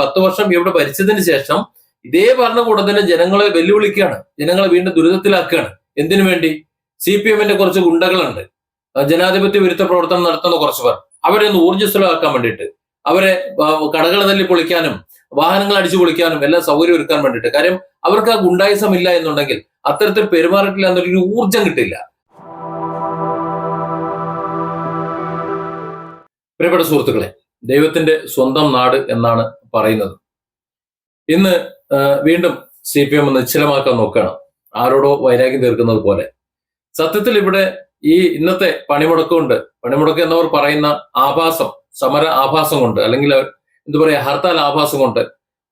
പത്ത് വർഷം ഇവിടെ ഭരിച്ചതിന് ശേഷം ഇതേ ഭരണകൂടത്തിന് ജനങ്ങളെ വെല്ലുവിളിക്കുകയാണ്. ജനങ്ങളെ വീണ്ടും ദുരിതത്തിലാക്കുകയാണ്. എന്തിനു വേണ്ടി? സി പി എമ്മിന്റെ കുറച്ച് ഗുണ്ടകളുണ്ട്. ജനാധിപത്യ വിരുദ്ധ പ്രവർത്തനം നടത്തുന്ന കുറച്ച് പേർ അവരെ ഒന്ന് ഊർജസ്വലമാക്കാൻ വേണ്ടിയിട്ട് അവരെ കടകൾ തല്ലി പൊളിക്കാനും വാഹനങ്ങൾ അടിച്ചു പൊളിക്കാനും എല്ലാം സൗകര്യം ഒരുക്കാൻ വേണ്ടിയിട്ട്. കാര്യം അവർക്ക് ആ ഗുണ്ടായുസം ഇല്ല എന്നുണ്ടെങ്കിൽ അത്തരത്തിൽ പെരുമാറിയിട്ടില്ല എന്നൊരു ഊർജം കിട്ടില്ല പ്രിയപ്പെട്ട സുഹൃത്തുക്കളെ ദൈവത്തിന്റെ സ്വന്തം നാട് എന്നാണ് പറയുന്നത്. ഇന്ന് വീണ്ടും സി പി എം നിശ്ചലമാക്കാൻ നോക്കുകയാണ്. ആരോടോ വൈരാഗ്യം തീർക്കുന്നത് പോലെ. സത്യത്തിൽ ഇവിടെ ഈ ഇന്നത്തെ പണിമുടക്കം കൊണ്ട് പണിമുടക്കം എന്നവർ പറയുന്ന ആഭാസം സമര ആഭാസം കൊണ്ട് അല്ലെങ്കിൽ എന്താ പറയാ ഹർത്താൽ ആഭാസം കൊണ്ട്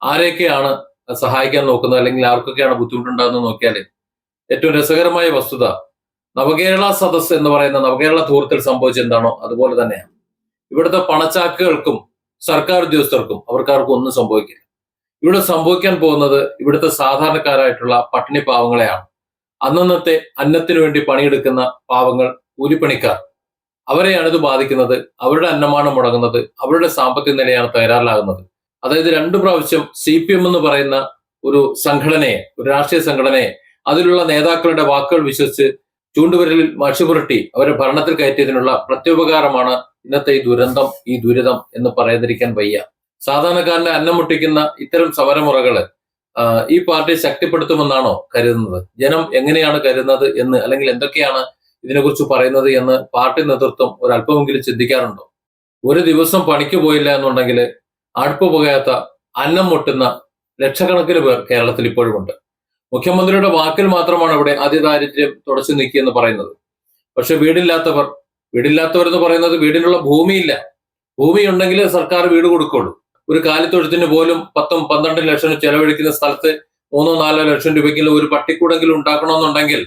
ആരെയൊക്കെയാണ് സഹായിക്കാൻ നോക്കുന്നത് അല്ലെങ്കിൽ ആർക്കൊക്കെയാണ് ബുദ്ധിമുട്ടുണ്ടാകുന്നത് നോക്കിയാൽ ഏറ്റവും രസകരമായ വസ്തുത നവകേരള സദസ് എന്ന് പറയുന്ന നവകേരള ധൂർത്തിൽ സംഭവിച്ചെന്താണോ അതുപോലെ തന്നെയാണ്. ഇവിടുത്തെ പണച്ചാക്കുകൾക്കും സർക്കാർ ഉദ്യോഗസ്ഥർക്കും അവർക്കാർക്കും ഒന്നും സംഭവിക്കില്ല. ഇവിടെ സംഭവിക്കാൻ പോകുന്നത് ഇവിടുത്തെ സാധാരണക്കാരായിട്ടുള്ള പട്ടിണി പാവങ്ങളെയാണ്. അന്നന്നത്തെ അന്നത്തിനു വേണ്ടി പണിയെടുക്കുന്ന പാവങ്ങൾ കൂലിപ്പണിക്കാർ. അവരെയാണ് ഇത് ബാധിക്കുന്നത്. അവരുടെ അന്നമാണ് മുടങ്ങുന്നത്. അവരുടെ സാമ്പത്തിക നിലയാണ് തകരാറിലാകുന്നത്. അതായത് രണ്ടു പ്രാവശ്യം സി പി എം എന്ന് പറയുന്ന ഒരു സംഘടനയെ ഒരു രാഷ്ട്രീയ സംഘടനയെ അതിലുള്ള നേതാക്കളുടെ വാക്കുകൾ വിശ്വസിച്ച് ചൂണ്ടുവിരലിൽ മഷിപുരട്ടി അവരെ ഭരണത്തിൽ കയറ്റിയതിനുള്ള പ്രത്യുപകാരമാണ് ഇന്നത്തെ ഈ ദുരന്തം ഈ ദുരിതം എന്ന് പറയാതിരിക്കാൻ വയ്യ. സാധാരണക്കാരന്റെ അന്നം മുട്ടിക്കുന്ന ഇത്തരം സമരമുറകൾ ഈ പാർട്ടി ശക്തിപ്പെടുത്തുമെന്നാണോ കരുതുന്നത്? ജനം എങ്ങനെയാണ് കരുതുന്നത് എന്ന് അല്ലെങ്കിൽ എന്തൊക്കെയാണ് ഇതിനെക്കുറിച്ച് പറയുന്നത് എന്ന് പാർട്ടി നേതൃത്വം ഒരല്പമെങ്കിലും ചിന്തിക്കാറുണ്ടോ? ഒരു ദിവസം പണിക്ക് പോയില്ല എന്നുണ്ടെങ്കിൽ അടുപ്പ് പുകയാത്ത അന്നം മുട്ടുന്ന ലക്ഷക്കണക്കിന് പേർ കേരളത്തിൽ ഇപ്പോഴുമുണ്ട്. മുഖ്യമന്ത്രിയുടെ വാക്കിൽ മാത്രമാണ് ഇവിടെ അതിദാരിദ്ര്യം തുടച്ചു നീക്കിയെന്ന് പറയുന്നത്. പക്ഷെ വീടില്ലാത്തവർ വീടില്ലാത്തവർ എന്ന് പറയുന്നത് വീടിനുള്ള ഭൂമിയില്ല. ഭൂമി ഉണ്ടെങ്കിൽ സർക്കാർ വീട് കൊടുക്കുള്ളൂ. ഒരു കാലിത്തൊഴുത്തിന് പോലും പത്തും പന്ത്രണ്ടും ലക്ഷം ചെലവഴിക്കുന്ന സ്ഥലത്ത് മൂന്നോ നാലോ ലക്ഷം രൂപയ്ക്കെങ്കിലും ഒരു പട്ടിക്കൂടെങ്കിലും ഉണ്ടാക്കണമെന്നുണ്ടെങ്കിൽ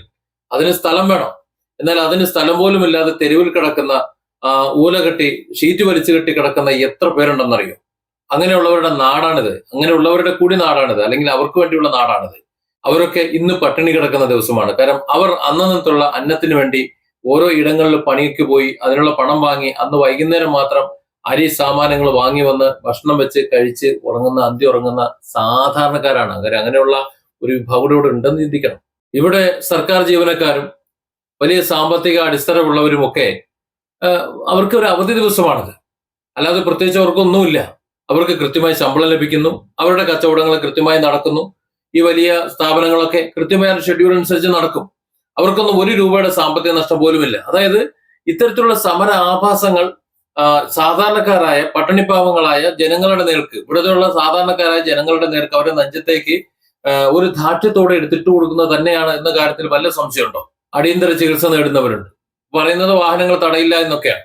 അതിന് സ്ഥലം വേണം. എന്നാൽ അതിന് സ്ഥലം പോലും ഇല്ലാതെ തെരുവിൽ കിടക്കുന്ന ഊല കെട്ടി ഷീറ്റ് വലിച്ചു കെട്ടി കിടക്കുന്ന എത്ര പേരുണ്ടെന്നറിയോ? അങ്ങനെയുള്ളവരുടെ നാടാണിത്. അങ്ങനെയുള്ളവരുടെ കൂടി നാടാണിത്. അല്ലെങ്കിൽ അവർക്ക് വേണ്ടിയുള്ള നാടാണിത്. അവരൊക്കെ ഇന്ന് പട്ടിണി കിടക്കുന്ന ദിവസമാണ്. കാരണം അവർ അന്നന്നത്തുള്ള അന്നത്തിന് വേണ്ടി ഓരോ ഇടങ്ങളിൽ പണിക്ക് പോയി അതിനുള്ള പണം വാങ്ങി അന്ന് വൈകുന്നേരം മാത്രം അരി സാമാനങ്ങൾ വാങ്ങി വന്ന് ഭക്ഷണം വെച്ച് കഴിച്ച് ഉറങ്ങുന്ന അന്തി ഉറങ്ങുന്ന സാധാരണക്കാരാണ്. അവർ അങ്ങനെയുള്ള ഒരു വിഭാഗം ഇവിടെ ഉണ്ടെന്ന് ചിന്തിക്കണം. ഇവിടെ സർക്കാർ ജീവനക്കാരും വലിയ സാമ്പത്തിക അടിസ്ഥാനമുള്ളവരുമൊക്കെ അവർക്ക് ഒരു അവധി ദിവസമാണത്. അല്ലാതെ പ്രത്യേകിച്ച് അവർക്കൊന്നുമില്ല. അവർക്ക് കൃത്യമായി ശമ്പളം ലഭിക്കുന്നു അവരുടെ കച്ചവടങ്ങൾ കൃത്യമായി നടക്കുന്നു ഈ വലിയ സ്ഥാപനങ്ങളൊക്കെ കൃത്യമായ ഷെഡ്യൂൾ അനുസരിച്ച് നടക്കും. അവർക്കൊന്നും ഒരു രൂപയുടെ സാമ്പത്തിക നഷ്ടം പോലുമില്ല. അതായത് ഇത്തരത്തിലുള്ള സമര ആഭാസങ്ങൾ സാധാരണക്കാരായ പട്ടിണിപ്പാവങ്ങളായ ജനങ്ങളുടെ നേർക്ക് ഇവിടെയുള്ള സാധാരണക്കാരായ ജനങ്ങളുടെ നേർക്ക് അവരെ നെഞ്ചത്തേക്ക് ഒരു ധാർഷ്ട്യത്തോടെ എടുത്തിട്ട് കൊടുക്കുന്നത് തന്നെയാണ് എന്ന കാര്യത്തിൽ വല്ല സംശയമുണ്ടോ? അടിയന്തര ചികിത്സ നേടുന്നവരുണ്ട്. പറയുന്നത് വാഹനങ്ങൾ തടയില്ല എന്നൊക്കെയാണ്.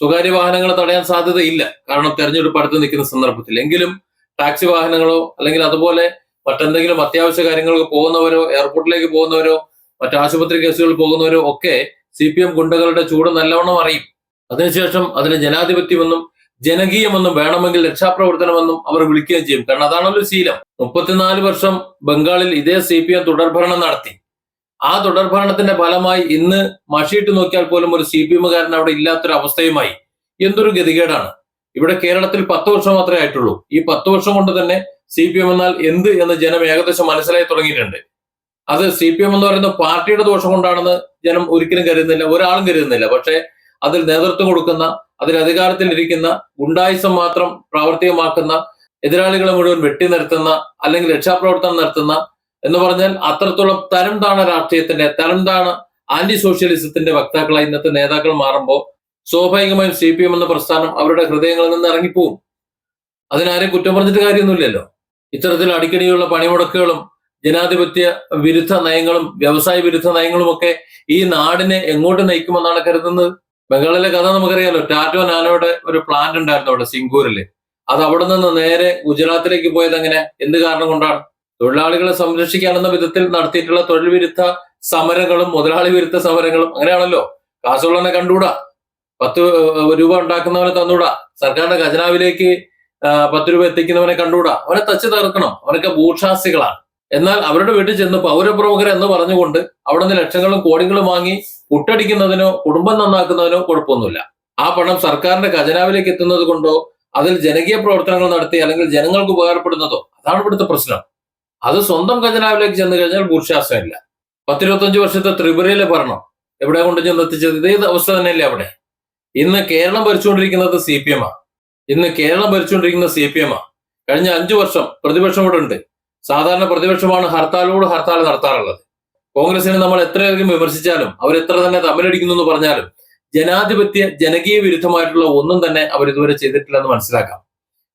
സ്വകാര്യ വാഹനങ്ങൾ തടയാൻ സാധ്യതയില്ല. കാരണം തെരഞ്ഞെടുപ്പ് അടുത്ത് നിൽക്കുന്ന സന്ദർഭത്തിൽ. എങ്കിലും ടാക്സി വാഹനങ്ങളോ അല്ലെങ്കിൽ അതുപോലെ മറ്റെന്തെങ്കിലും അത്യാവശ്യ കാര്യങ്ങൾക്ക് പോകുന്നവരോ എയർപോർട്ടിലേക്ക് പോകുന്നവരോ മറ്റ് ആശുപത്രി കേസുകളിൽ പോകുന്നവരും ഒക്കെ സി പി എം ഗുണ്ടകളുടെ ചൂട് നല്ലവണ്ണം അറിയും. അതിനുശേഷം അതിന് ജനാധിപത്യമെന്നും ജനകീയമെന്നും വേണമെങ്കിൽ രക്ഷാപ്രവർത്തനമെന്നും അവർ വിളിക്കുകയും ചെയ്യും. കാരണം അതാണല്ലോ ശീലം. മുപ്പത്തിനാല് വർഷം ബംഗാളിൽ ഇതേ സി പി എം തുടർഭരണം നടത്തി. ആ തുടർഭരണത്തിന്റെ ഫലമായി ഇന്ന് മഷിയിട്ട് നോക്കിയാൽ പോലും ഒരു സി പി എമ്മുകാരൻ അവിടെ ഇല്ലാത്തൊരു അവസ്ഥയുമായി. എന്തൊരു ഗതികേടാണ്. ഇവിടെ കേരളത്തിൽ പത്ത് വർഷം മാത്രമേ ആയിട്ടുള്ളൂ. ഈ പത്ത് വർഷം കൊണ്ട് തന്നെ സി പി എം എന്നാൽ എന്ത് എന്ന് ജനം ഏകദേശം മനസ്സിലായി തുടങ്ങിയിട്ടുണ്ട്. അത് സി പി എം എന്ന് പറയുന്ന പാർട്ടിയുടെ ദോഷം കൊണ്ടാണെന്ന് ജനം ഒരിക്കലും കരുതുന്നില്ല ഒരാളും കരുതുന്നില്ല. പക്ഷേ അതിൽ നേതൃത്വം കൊടുക്കുന്ന അതിൽ അധികാരത്തിൽ ഇരിക്കുന്ന ഗുണ്ടായുസം മാത്രം പ്രാവർത്തികമാക്കുന്ന എതിരാളികളെ മുഴുവൻ വെട്ടി നിർത്തുന്ന അല്ലെങ്കിൽ രക്ഷാപ്രവർത്തനം നടത്തുന്ന എന്ന് പറഞ്ഞാൽ അത്രത്തോളം തരം താണ രാഷ്ട്രീയത്തിന്റെ തരം താണ ആന്റി സോഷ്യലിസത്തിന്റെ വക്താക്കളായി ഇന്നത്തെ നേതാക്കൾ മാറുമ്പോൾ സ്വാഭാവികമായും സി പി എം എന്ന പ്രസ്ഥാനം അവരുടെ ഹൃദയങ്ങളിൽ നിന്ന് ഇറങ്ങിപ്പോവും. അതിനാരും കുറ്റം പറഞ്ഞിട്ട് കാര്യമൊന്നുമില്ലല്ലോ. ഇത്തരത്തിൽ അടിക്കടിയുള്ള പണിമുടക്കുകളും ജനാധിപത്യ വിരുദ്ധ നയങ്ങളും വ്യവസായ വിരുദ്ധ നയങ്ങളും ഒക്കെ ഈ നാടിനെ എങ്ങോട്ട് നയിക്കുമെന്നാണ് കരുതുന്നത്? ബംഗാളിലെ കഥ നമുക്കറിയാലോ. ടാറ്റോ നാനോയുടെ ഒരു പ്ലാന്റ് ഉണ്ടായിരുന്നു അവിടെ സിംഗൂരിൽ. അത് അവിടെ നിന്ന് നേരെ ഗുജറാത്തിലേക്ക് പോയത് അങ്ങനെ എന്ത് കാരണം കൊണ്ടാണ്? തൊഴിലാളികളെ സംരക്ഷിക്കാനെന്ന വിധത്തിൽ നടത്തിയിട്ടുള്ള തൊഴിൽ വിരുദ്ധ സമരങ്ങളും മുതലാളി വിരുദ്ധ സമരങ്ങളും അങ്ങനെയാണല്ലോ. കാശുള്ളനെ കണ്ടുകൂടാ? പത്ത് രൂപ ഉണ്ടാക്കുന്നവനെ തന്നൂടാ. സർക്കാരിന്റെ ഖജനാവിലേക്ക് പത്ത് രൂപ എത്തിക്കുന്നവനെ കണ്ടുകൂടാ? അവനെ തച്ച് തീർക്കണം അവനൊക്കെ ഭൂഷാസികളാണ്. എന്നാൽ അവരുടെ വീട്ടിൽ ചെന്ന് പൗരപ്രമുഖർ എന്ന് പറഞ്ഞുകൊണ്ട് അവിടെ നിന്ന് ലക്ഷങ്ങളും കോടികളും വാങ്ങി മുട്ടടിക്കുന്നതിനോ കുടുംബം നന്നാക്കുന്നതിനോ കുഴപ്പമൊന്നുമില്ല. ആ പണം സർക്കാരിന്റെ ഖജനാവിലേക്ക് എത്തുന്നത് കൊണ്ടോ അതിൽ ജനകീയ പ്രവർത്തനങ്ങൾ നടത്തി അല്ലെങ്കിൽ ജനങ്ങൾക്ക് ഉപകാരപ്പെടുന്നതോ അതാണ് ഇവിടുത്തെ പ്രശ്നം. അത് സ്വന്തം ഖജനാവിലേക്ക് ചെന്ന് കഴിഞ്ഞാൽ ഭൂഷാസമില്ല പത്തിരുപത്തഞ്ച് വർഷത്തെ ത്രിപുരയിലെ ഭരണം എവിടെ കൊണ്ട് ചെന്ന് എത്തിച്ചത്? ഇതേ അവസ്ഥ തന്നെയല്ലേ അവിടെ. ഇന്ന് കേരളം ഭരിച്ചുകൊണ്ടിരിക്കുന്നത് സി പി എം ആ. ഇന്ന് കേരളം ഭരിച്ചുകൊണ്ടിരിക്കുന്ന സി പി എം ആ. കഴിഞ്ഞ അഞ്ചു വർഷം പ്രതിപക്ഷം ഇവിടെ ഉണ്ട്. സാധാരണ പ്രതിപക്ഷമാണ് ഹർത്താലോട് ഹർത്താൽ നടത്താറുള്ളത്. കോൺഗ്രസിനെ നമ്മൾ എത്രയധികം വിമർശിച്ചാലും അവർ എത്ര തന്നെ തമ്മിലടിക്കുന്നു എന്ന് പറഞ്ഞാലും ജനാധിപത്യ ജനകീയ വിരുദ്ധമായിട്ടുള്ള ഒന്നും തന്നെ അവർ ഇതുവരെ ചെയ്തിട്ടില്ലെന്ന് മനസ്സിലാക്കാം.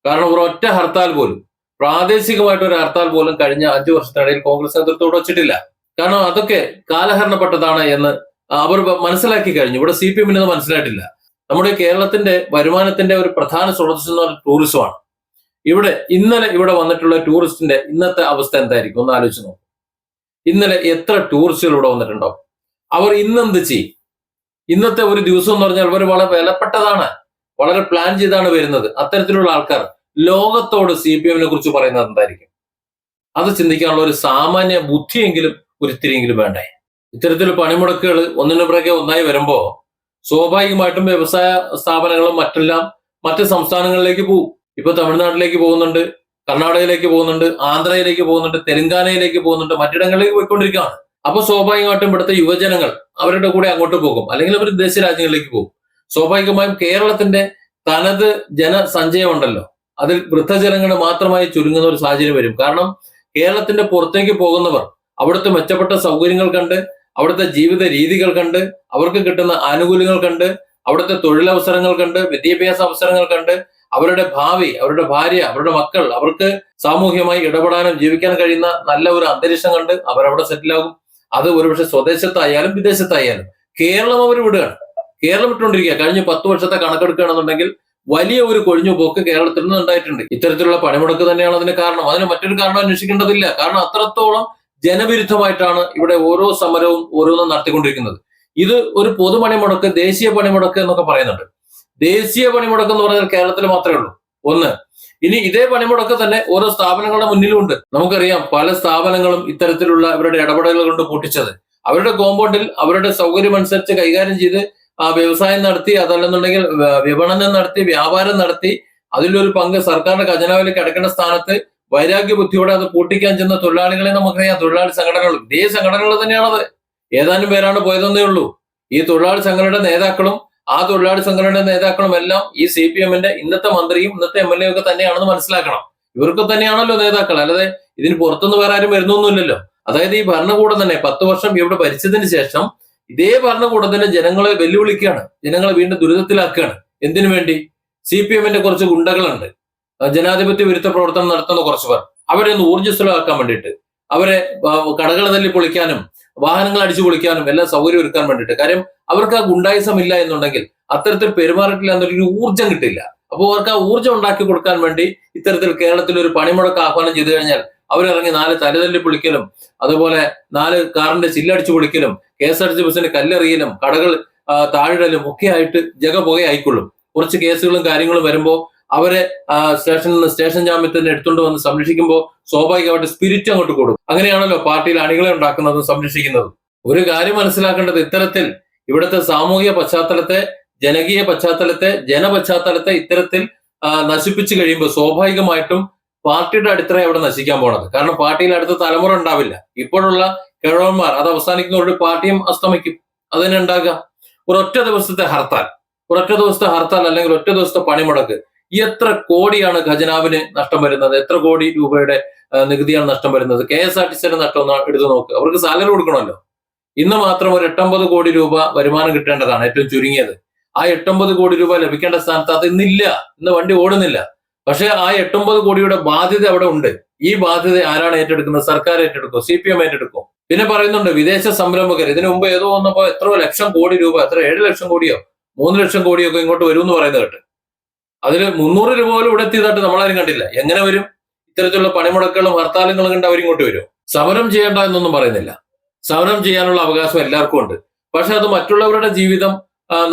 കാരണം ഒരു ഒറ്റ ഹർത്താൽ പോലും പ്രാദേശികമായിട്ട് ഒരു ഹർത്താൽ പോലും കഴിഞ്ഞ അഞ്ചു വർഷത്തിനിടയിൽ കോൺഗ്രസ് നേതൃത്വത്തോട് വച്ചിട്ടില്ല. കാരണം അതൊക്കെ കാലഹരണപ്പെട്ടതാണ് എന്ന് അവർ മനസ്സിലാക്കി കഴിഞ്ഞു. ഇവിടെ സി പി എമ്മിന് മനസ്സിലായിട്ടില്ല. നമ്മുടെ കേരളത്തിന്റെ വരുമാനത്തിന്റെ ഒരു പ്രധാന സ്രോതസ് എന്ന് പറഞ്ഞാൽ ടൂറിസമാണ്. ഇവിടെ ഇന്നലെ ഇവിടെ വന്നിട്ടുള്ള ടൂറിസ്റ്റിന്റെ ഇന്നത്തെ അവസ്ഥ എന്തായിരിക്കും? ഒന്ന് ആലോചിച്ച് നോക്കും. ഇന്നലെ എത്ര ടൂറിസ്റ്റുകൾ ഇവിടെ വന്നിട്ടുണ്ടോ? അവർ ഇന്നെന്ത് ചെയ്യും? ഇന്നത്തെ ഒരു ദിവസം എന്ന് പറഞ്ഞാൽ അവർ വളരെ വിലപ്പെട്ടതാണ്. വളരെ പ്ലാൻ ചെയ്താണ് വരുന്നത്. അത്തരത്തിലുള്ള ആൾക്കാർ ലോകത്തോട് സി പി എമ്മിനെ കുറിച്ച് പറയുന്നത് എന്തായിരിക്കും? അത് ചിന്തിക്കാനുള്ള ഒരു സാമാന്യ ബുദ്ധിയെങ്കിലും ഒരിത്തിരിയെങ്കിലും വേണ്ടേ? ഇത്തരത്തിൽ പണിമുടക്കുകൾ ഒന്നിനു പിറകെ ഒന്നായി വരുമ്പോ സ്വാഭാവികമായിട്ടും വ്യവസായ സ്ഥാപനങ്ങളും മറ്റെല്ലാം മറ്റ് സംസ്ഥാനങ്ങളിലേക്ക് പോകും ഇപ്പൊ തമിഴ്നാട്ടിലേക്ക് പോകുന്നുണ്ട് കർണാടകയിലേക്ക് പോകുന്നുണ്ട് ആന്ധ്രയിലേക്ക് പോകുന്നുണ്ട് തെലങ്കാനയിലേക്ക് പോകുന്നുണ്ട് മറ്റിടങ്ങളിലേക്ക് പോയിക്കൊണ്ടിരിക്കുകയാണ്. അപ്പൊ സ്വാഭാവികമായിട്ടും ഇവിടുത്തെ യുവജനങ്ങൾ അവരുടെ കൂടെ അങ്ങോട്ട് പോകും. അല്ലെങ്കിൽ അവർ വിദേശ രാജ്യങ്ങളിലേക്ക് പോകും. സ്വാഭാവികമായും കേരളത്തിന്റെ തനത് ജനസഞ്ചയം ഉണ്ടല്ലോ അതിൽ വൃദ്ധജനങ്ങൾ മാത്രമായി ചുരുങ്ങുന്ന ഒരു സാഹചര്യം വരും. കാരണം കേരളത്തിന്റെ പുറത്തേക്ക് പോകുന്നവർ അവിടുത്തെ മെച്ചപ്പെട്ട സൗകര്യങ്ങൾ കണ്ട് അവിടുത്തെ ജീവിത രീതികൾ കണ്ട് അവർക്ക് കിട്ടുന്ന ആനുകൂല്യങ്ങൾ കണ്ട് അവിടുത്തെ തൊഴിലവസരങ്ങൾ കണ്ട് വിദ്യാഭ്യാസ അവസരങ്ങൾ കണ്ട് അവരുടെ ഭാവി അവരുടെ ഭാര്യ അവരുടെ മക്കൾ അവർക്ക് സാമൂഹ്യമായി ഇടപെടാനും ജീവിക്കാനും കഴിയുന്ന നല്ല ഒരു അന്തരീക്ഷം കണ്ട് അവരവിടെ സെറ്റിലാകും അത് ഒരുപക്ഷെ സ്വദേശത്തായാലും വിദേശത്തായാലും. കേരളം അവർ വിടുകയാണ്. കേരളം വിട്ടുകൊണ്ടിരിക്കുക. കഴിഞ്ഞ പത്ത് വർഷത്തെ കണക്കെടുക്കുകയാണെന്നുണ്ടെങ്കിൽ വലിയ ഒരു കൊഴിഞ്ഞു പോക്ക് കേരളത്തിൽ നിന്ന് ഉണ്ടായിട്ടുണ്ട്. ഇത്തരത്തിലുള്ള പണിമുടക്ക് തന്നെയാണ് അതിന് കാരണം. അതിന് മറ്റൊരു കാരണം അന്വേഷിക്കേണ്ടതില്ല. കാരണം അത്രത്തോളം ജനവിരുദ്ധമായിട്ടാണ് ഇവിടെ ഓരോ സമരവും ഓരോന്നും നടത്തിക്കൊണ്ടിരിക്കുന്നത്. ഇത് ഒരു പൊതു പണിമുടക്ക് ദേശീയ പണിമുടക്ക് എന്നൊക്കെ പറയുന്നുണ്ട്. ദേശീയ പണിമുടക്ക് എന്ന് പറഞ്ഞാൽ കേരളത്തിൽ മാത്രമേ ഉള്ളൂ. ഒന്ന് ഇനി ഇതേ പണിമുടക്ക് തന്നെ ഓരോ സ്ഥാപനങ്ങളുടെ മുന്നിലുമുണ്ട്. നമുക്കറിയാം പല സ്ഥാപനങ്ങളും ഇത്തരത്തിലുള്ള അവരുടെ ഇടപെടലുകൾ കൊണ്ട് പൊട്ടിച്ചത്. അവരുടെ കോമ്പൗണ്ടിൽ അവരുടെ സൗകര്യമനുസരിച്ച് കൈകാര്യം ചെയ്ത് ആ വ്യവസായം നടത്തി അതല്ലെന്നുണ്ടെങ്കിൽ വിപണനം നടത്തി വ്യാപാരം നടത്തി അതിലൊരു പങ്ക് സർക്കാരിന്റെ ഖജനാവിലേക്ക് കിടക്കേണ്ട സ്ഥാനത്ത് വൈരാഗ്യ ബുദ്ധിയോടെ അത് പൂട്ടിക്കാൻ ചെന്ന തൊഴിലാളികളെ നമുക്കറിയാം. തൊഴിലാളി സംഘടനകൾ ഇതേ സംഘടനകൾ തന്നെയാണത്. ഏതാനും പേരാണ് പോയതെന്നേ ഉള്ളൂ. ഈ തൊഴിലാളി സംഘടനയുടെ നേതാക്കളും ആ തൊഴിലാളി സംഘടനയുടെ നേതാക്കളും എല്ലാം ഈ സി പി എമ്മിന്റെ ഇന്നത്തെ മന്ത്രിയും ഇന്നത്തെ എം എൽ എ ഒക്കെ തന്നെയാണെന്ന് മനസ്സിലാക്കണം. ഇവർക്ക് തന്നെയാണല്ലോ നേതാക്കൾ. അല്ലാതെ ഇതിന് പുറത്തുനിന്ന് വേറെ ആരും വരുന്നൊന്നുമില്ലല്ലോ. അതായത് ഈ ഭരണകൂടം തന്നെ പത്ത് വർഷം ഇവിടെ ഭരിച്ചതിന് ശേഷം ഇതേ ഭരണകൂടത്തിന് ജനങ്ങളെ വെല്ലുവിളിക്കുകയാണ്. ജനങ്ങളെ വീണ്ടും ദുരിതത്തിലാക്കുകയാണ്. എന്തിനു വേണ്ടി? സി പി എമ്മിന്റെ കുറച്ച് ഗുണ്ടകളുണ്ട്. ജനാധിപത്യ വിരുദ്ധ പ്രവർത്തനം നടത്തുന്ന കുറച്ച് പേർ അവരെ ഒന്ന് ഊർജസ്വലമാക്കാൻ വേണ്ടിയിട്ട്. അവരെ കടകൾ തല്ലി പൊളിക്കാനും വാഹനങ്ങൾ അടിച്ചു പൊളിക്കാനും എല്ലാം സൗകര്യം ഒരുക്കാൻ വേണ്ടിയിട്ട്. കാര്യം അവർക്ക് ആ ഗുണ്ടായിസം ഇല്ല എന്നുണ്ടെങ്കിൽ അത്തരത്തിൽ പെരുമാറിയിട്ടില്ല എന്നൊരു ഊർജം കിട്ടില്ല. അപ്പോൾ അവർക്ക് ആ ഊർജം ഉണ്ടാക്കി കൊടുക്കാൻ വേണ്ടി ഇത്തരത്തിൽ കേരളത്തിൽ ഒരു പണിമുടക്ക് ആഹ്വാനം ചെയ്തു കഴിഞ്ഞാൽ അവരിറങ്ങി നാല് തലതല്ലി പൊളിക്കലും അതുപോലെ നാല് കാറിന്റെ ചില്ലടിച്ചു പൊളിക്കലും K S R T C ബസ്സിന്റെ കല്ലെറിയലും കടകൾ താഴിടലും ഒക്കെ ആയിട്ട് ജഗപുകയായിക്കൊള്ളും. കുറച്ച് കേസുകളും കാര്യങ്ങളും വരുമ്പോൾ അവരെ സ്റ്റേഷനിൽ നിന്ന് സ്റ്റേഷൻ ജാമ്യത്തിൽ നിന്ന് എടുത്തുകൊണ്ട് വന്ന് സംരക്ഷിക്കുമ്പോൾ സ്വാഭാവികമായിട്ട് സ്പിരിറ്റ് അങ്ങോട്ട് കൊടുക്കും അങ്ങനെയാണല്ലോ പാർട്ടിയിൽ അണികളെ ഉണ്ടാക്കുന്നതും സംരക്ഷിക്കുന്നതും. ഒരു കാര്യം മനസ്സിലാക്കേണ്ടത് ഇത്തരത്തിൽ ഇവിടുത്തെ സാമൂഹിക പശ്ചാത്തലത്തെ ജനകീയ പശ്ചാത്തലത്തെ ജനപശ്ചാത്തലത്തെ ഇത്തരത്തിൽ നശിപ്പിച്ചു കഴിയുമ്പോൾ സ്വാഭാവികമായിട്ടും പാർട്ടിയുടെ അടിത്തറ അവിടെ നശിക്കാൻ പോണത്. കാരണം പാർട്ടിയിൽ അടുത്ത തലമുറ ഉണ്ടാവില്ല. ഇപ്പോഴുള്ള കിഴവന്മാർ അത് അവസാനിക്കുന്ന ഒരു പാർട്ടിയും അസ്തമിക്കും. അത് തന്നെ ഉണ്ടാകുക ഒരൊറ്റ ദിവസത്തെ ഹർത്താൽ. ഒരൊറ്റ ദിവസത്തെ ഹർത്താൽ അല്ലെങ്കിൽ ഒറ്റ ദിവസത്തെ പണിമുടക്ക്. എത്ര കോടിയാണ് ഖജനാവിന് നഷ്ടം വരുന്നത്? എത്ര കോടി രൂപയുടെ നികുതിയാണ് നഷ്ടം വരുന്നത്? കെ എസ് ആർ ടി സിയുടെ നഷ്ടം എടുത്തു നോക്ക്. അവർക്ക് സാലറി കൊടുക്കണമല്ലോ. ഇന്ന് മാത്രം ഒരു എട്ടൊമ്പത് കോടി രൂപ വരുമാനം കിട്ടേണ്ടതാണ് ഏറ്റവും ചുരുങ്ങിയത്. ആ എട്ടൊമ്പത് കോടി രൂപ ലഭിക്കേണ്ട സ്ഥാനത്ത് അത് ഇന്നില്ല. ഇന്ന് വണ്ടി ഓടുന്നില്ല. പക്ഷേ ആ എട്ടൊമ്പത് കോടിയുടെ ബാധ്യത അവിടെ ഉണ്ട്. ഈ ബാധ്യത ആരാണ് ഏറ്റെടുക്കുന്നത്? സർക്കാർ ഏറ്റെടുക്കും? സി പി എം ഏറ്റെടുക്കും? പിന്നെ പറയുന്നുണ്ട് വിദേശ സംരംഭകർ. ഇതിനു മുമ്പ് ഏതോ വന്നപ്പോ എത്ര ലക്ഷം കോടി രൂപ എത്ര ഏഴ് ലക്ഷം കോടിയോ മൂന്ന് ലക്ഷം കോടിയോ ഒക്കെ ഇങ്ങോട്ട് വരും എന്ന് പറയുന്നത് കേട്ട്. അതിൽ മുന്നൂറ് രൂപ പോലും ഇവിടെ എത്തിയതായിട്ട് നമ്മളാരും കണ്ടില്ല. എങ്ങനെ വരും? ഇത്തരത്തിലുള്ള പണിമുടക്കുകളും ഹർത്താലുകളും കണ്ട് അവരിങ്ങോട്ട് വരും സമരം ചെയ്യേണ്ട എന്നൊന്നും പറയുന്നില്ല. സമരം ചെയ്യാനുള്ള അവകാശം എല്ലാവർക്കും ഉണ്ട്. പക്ഷെ അത് മറ്റുള്ളവരുടെ ജീവിതം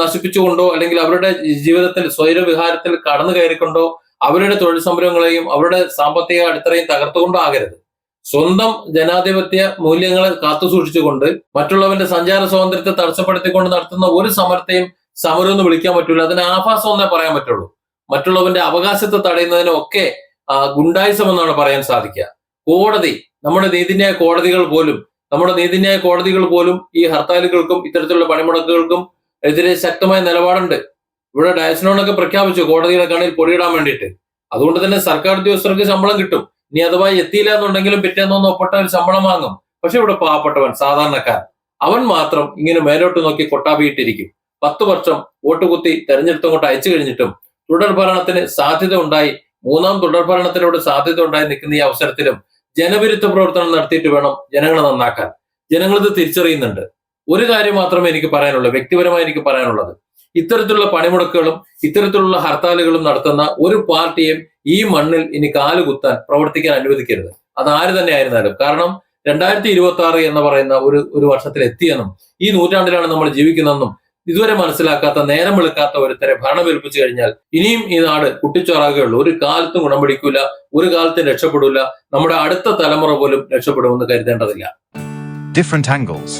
നശിപ്പിച്ചുകൊണ്ടോ അല്ലെങ്കിൽ അവരുടെ ജീവിതത്തിൽ സ്വൈരവിഹാരത്തിൽ കടന്നു കയറിക്കൊണ്ടോ അവരുടെ തൊഴിൽ സംരംഭങ്ങളെയും അവരുടെ സാമ്പത്തിക അടിത്തറയും തകർത്തുകൊണ്ടോ ആകരുത്. സ്വന്തം ജനാധിപത്യ മൂല്യങ്ങളെ കാത്തു സൂക്ഷിച്ചുകൊണ്ട് മറ്റുള്ളവന്റെ സഞ്ചാര സ്വാതന്ത്ര്യത്തെ തടസ്സപ്പെടുത്തിക്കൊണ്ട് നടത്തുന്ന ഒരു സമരത്തെയും സമരം എന്ന് വിളിക്കാൻ പറ്റില്ല അതിന് ആഭാസം എന്നേ പറയാൻ പറ്റുള്ളൂ. മറ്റുള്ളവന്റെ അവകാശത്തെ തടയുന്നതിനും ഒക്കെ ആ, ഗുണ്ടായിസം എന്നാണ് പറയാൻ സാധിക്കുക. കോടതി നമ്മുടെ നീതിന്യായ കോടതികൾ പോലും നമ്മുടെ നീതിന്യായ കോടതികൾ പോലും ഈ ഹർത്താലുകൾക്കും ഇത്തരത്തിലുള്ള പണിമുടക്കുകൾക്കും എതിരെ ശക്തമായ നിലപാടുണ്ട്. ഇവിടെ ഡയസ്നോണൊക്കെ പ്രഖ്യാപിച്ചു കോടതിയുടെ കണ്ണിൽ പൊടിയിടാൻ വേണ്ടിയിട്ട്. അതുകൊണ്ട് തന്നെ സർക്കാർ ഉദ്യോഗസ്ഥർക്ക് ശമ്പളം കിട്ടും. ഇനി അഥവാ എത്തിയില്ല എന്നുണ്ടെങ്കിലും പിറ്റേന്നൊന്ന് ഒപ്പട്ട ഒരു ശമ്പളം വാങ്ങും. പക്ഷെ ഇവിടെ പാവപ്പെട്ടവൻ സാധാരണക്കാരൻ. അവൻ മാത്രം ഇങ്ങനെ മേലോട്ട് നോക്കി കൊട്ടാപിയിട്ടിരിക്കും. പത്ത് വർഷം വോട്ട് കുത്തി തെരഞ്ഞെടുത്തങ്ങോട്ട് അയച്ചു കഴിഞ്ഞിട്ടും തുടർ ഭരണത്തിന് സാധ്യത ഉണ്ടായി മൂന്നാം തുടർ ഭരണത്തിലൂടെ സാധ്യത ഉണ്ടായി നിൽക്കുന്ന ഈ അവസരത്തിലും ജനവിരുദ്ധ പ്രവർത്തനം നടത്തിയിട്ട് വേണം ജനങ്ങളെ നന്നാക്കാൻ. ജനങ്ങളിത് തിരിച്ചറിയുന്നുണ്ട്. ഒരു കാര്യം മാത്രമേ എനിക്ക് പറയാനുള്ളൂ വ്യക്തിപരമായി എനിക്ക് പറയാനുള്ളത്. ഇത്തരത്തിലുള്ള പണിമുടക്കുകളും ഇത്തരത്തിലുള്ള ഹർത്താലുകളും നടത്തുന്ന ഒരു പാർട്ടിയും ഈ മണ്ണിൽ ഇനി കാലുകുത്താൻ പ്രവർത്തിക്കാൻ അനുവദിക്കരുത്. അത് ആര് തന്നെ ആയിരുന്നാലും. കാരണം രണ്ടായിരത്തി ഇരുപത്തി ആറ് എന്ന് പറയുന്ന ഒരു ഒരു വർഷത്തിൽ എത്തിയെന്നും ഈ നൂറ്റാണ്ടിലാണ് നമ്മൾ ജീവിക്കുന്നതെന്നും ഇതുവരെ മനസ്സിലാക്കാത്ത നേരം വെളുക്കാത്ത ഒരുത്തരെ ഭരണം ഏൽപ്പിച്ചു കഴിഞ്ഞാൽ ഇനിയും ഈ നാട് കുട്ടിച്ചോറാകുകയുള്ളൂ ഒരു കാലത്തും ഗുണം പിടിക്കൂല ഒരു കാലത്തും രക്ഷപ്പെടൂല നമ്മുടെ അടുത്ത തലമുറ പോലും രക്ഷപ്പെടുമെന്ന് കരുതേണ്ടതില്ല different angles.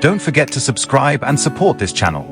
Don't forget to subscribe and support this channel.